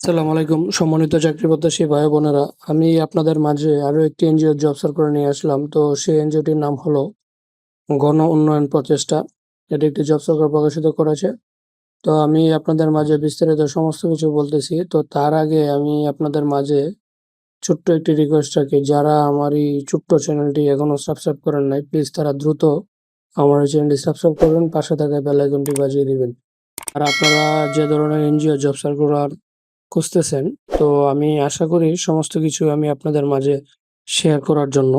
আসসালামু আলাইকুম, সম্মানিত চাকরি ভাই বোনেরা। আমি আপনাদের মাঝে আরও একটি এনজিও জব সার করে নিয়ে আসলাম। তো সেই এনজিওটির নাম হলো গণ উন্নয়ন প্রচেষ্টা। এটি একটি জব সরকার প্রকাশিত করেছে। তো আমি আপনাদের মাঝে বিস্তারিত সমস্ত কিছু বলতেছি। তো তার আগে আমি আপনাদের মাঝে ছোট্ট একটি রিকোয়েস্ট রাখি। যারা আমার এই ছোট্ট চ্যানেলটি এখনও সাবস্ক্রাইব করেন নাই প্লিজ তারা দ্রুত আমার এই চ্যানেলটি সাবস্ক্রাইব করবেন। পাশে থাকা বেল আইকনটি বাজিয়ে দিবেন। আর আপনারা যে ধরনের এনজিও জব সার্কুলার খুঁজতেছেন। তো আমি আশা করি সমস্ত কিছু আমি আপনাদের মাঝে শেয়ার করার জন্য।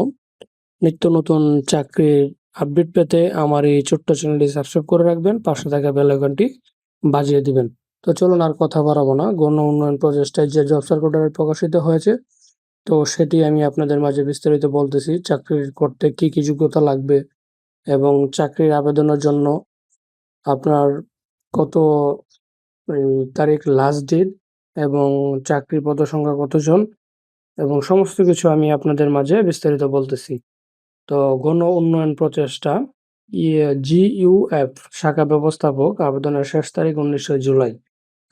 নিত্য নতুন চাকরির আপডেট পেতে আমার এই ছোট্ট চ্যানেলটি সাবস্ক্রাইব করে রাখবেন। পাশে থাকা বেল আইকনটি বাজিয়ে দিবেন। তো চলুন আর কথা বাড়াবো না। গণ উন্নয়ন প্রচেষ্টায় যে জব সার্কুলার প্রকাশিত হয়েছে, তো সেটি আমি আপনাদের মাঝে বিস্তারিত বলতেছি। চাকরি করতে কি কি যোগ্যতা লাগবে এবং চাকরির আবেদনের জন্য আপনার কত তারিখ লাস্ট ডেট এবং চাকরি পদ সংখ্যা কতজন এবং সমস্ত কিছু আমি আপনাদের মাঝে বিস্তারিত বলতেছি। তো গণ উন্নয়ন প্রচেষ্টা জিইউএফ শাখা ব্যবস্থাপক, আবেদনের শেষ তারিখ উনিশে জুলাই।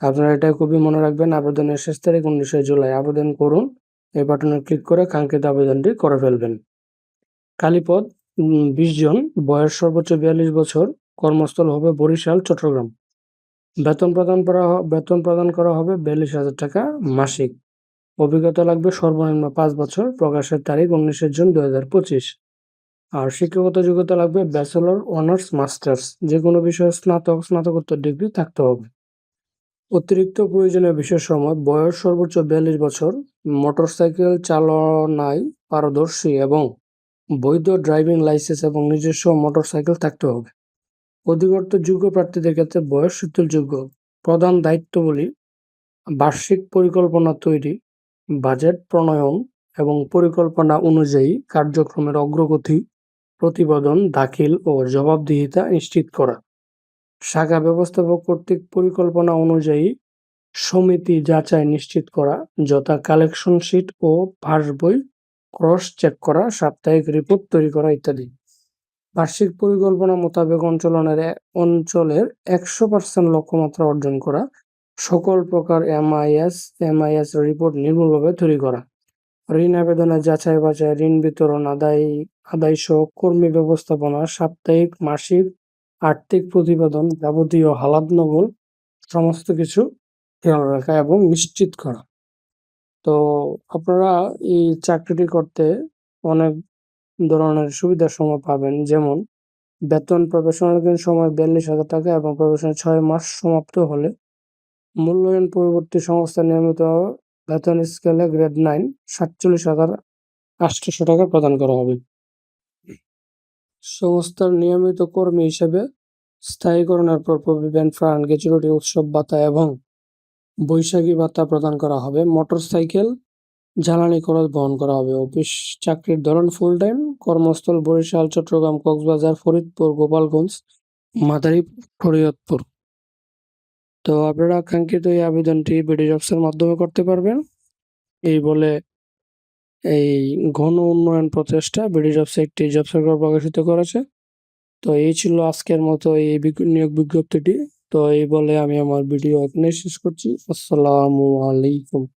আপনারা এটা খুবই মনে রাখবেন, আবেদনের শেষ তারিখ উনিশে জুলাই। আবেদন করুন, এই বাটনে ক্লিক করে কাঙ্ক্ষিত আবেদনটি করে ফেলবেন। কালীপদ বিশ জন, বয়স সর্বোচ্চ বিয়াল্লিশ বছর, কর্মস্থল হবে বরিশাল, চট্টগ্রাম। বেতন প্রদান করা বেতন প্রদান করা হবে বিয়াল্লিশ হাজার টাকা মাসিক। অভিজ্ঞতা লাগবে সর্বনিম্ন পাঁচ বছর, প্রকাশের তারিখ উনিশে জুন দু হাজার পঁচিশ। আর শিক্ষাগত যোগ্যতা লাগবে ব্যাচেলর, অনার্স, মাস্টার্স। যে কোনো বিষয়ে স্নাতক, স্নাতকোত্তর ডিগ্রি থাকতে হবে। অতিরিক্ত প্রয়োজনীয় বিশেষ সময় বয়স সর্বোচ্চ বিয়াল্লিশ বছর, মোটরসাইকেল চালনায় পারদর্শী এবং বৈধ ড্রাইভিং লাইসেন্স এবং নিজস্ব মোটরসাইকেল থাকতে হবে। অধিকর্ত যোগ্য প্রার্থীদের ক্ষেত্রে বয়স শিথিলযোগ্য প্রধান দায়িত্বগুলি বার্ষিক পরিকল্পনা তৈরি, বাজেট প্রণয়ন এবং পরিকল্পনা অনুযায়ী কার্যক্রমের অগ্রগতি, প্রতিবেদন, দাখিল ও জবাবদিহিতা নিশ্চিত করা। শাখা ব্যবস্থাপক কর্তৃক পরিকল্পনা অনুযায়ী সমিতি যাচাই নিশ্চিত করা, যথা কালেকশন শিট ও পাস বই ক্রস চেক করা, সাপ্তাহিক রিপোর্ট তৈরি করা ইত্যাদি। বার্ষিক পরিকল্পনা মোতাবেক অঞ্চলনের অঞ্চলের একশো পার্সেন্ট লক্ষ্যমাত্রা অর্জন করা, সকল প্রকার এমআইএস এমআইএস রিপোর্ট নির্ভুলভাবে তৈরি করা। ঋণ আবেদনে যাচাই বাছাই, ঋণ বিতরণ, আদায় আদায় সহ কর্মী ব্যবস্থাপনা, সাপ্তাহিক, মাসিক, আর্থিক প্রতিবেদন যাবতীয় হালাত নগল সমস্ত কিছু খেয়াল রাখা এবং নিশ্চিত করা। তো আপনারা এই চাকরিটি করতে অনেক ধরনের সময় পাবেন। যেমন, বেতন প্রবেশনালীন সময় বিয়াল্লিশ হাজার টাকা এবং প্রবেশনের ছয় মাস সমাপ্ত হলে মূল্যায়ন পরবর্তী সংস্থা নিয়মিত বেতন স্কেলে গ্রেড নাইন সাতচল্লিশ হাজার আটশোশো টাকা প্রদান করা হবে। সংস্থার নিয়মিত কর্মী হিসেবে স্থায়ীকরণের পর প্রভিডেন্ট ফান্ড গ্যাচুরিটি উৎসব ভাতা এবং বৈশাখী ভাতা প্রদান করা হবে। মোটরসাইকেল জ্বালানি খরচ বহন করা হবে। অফিস চাকরির ধরন ফুল টাইম কর্মস্থল বরিশাল, চট্টগ্রাম, কক্সবাজার, ফরিদপুর, গোপালগঞ্জ মাদারী ফরিদপুর। তো আপনারা কাঙ্ক্ষিত এই আবেদনটি বিডি জবসের মাধ্যমে করতে পারবেন। এই বলে এই ঘন উন্নয়ন প্রচেষ্টা বিডি জবস একটি জব সরকার প্রকাশিত করেছে। তো এই ছিল আজকের মতো এই নিয়োগ বিজ্ঞপ্তিটি। তো এই বলে আমি আমার ভিডিও এখানে শেষ করছি। আসসালামু আলাইকুম।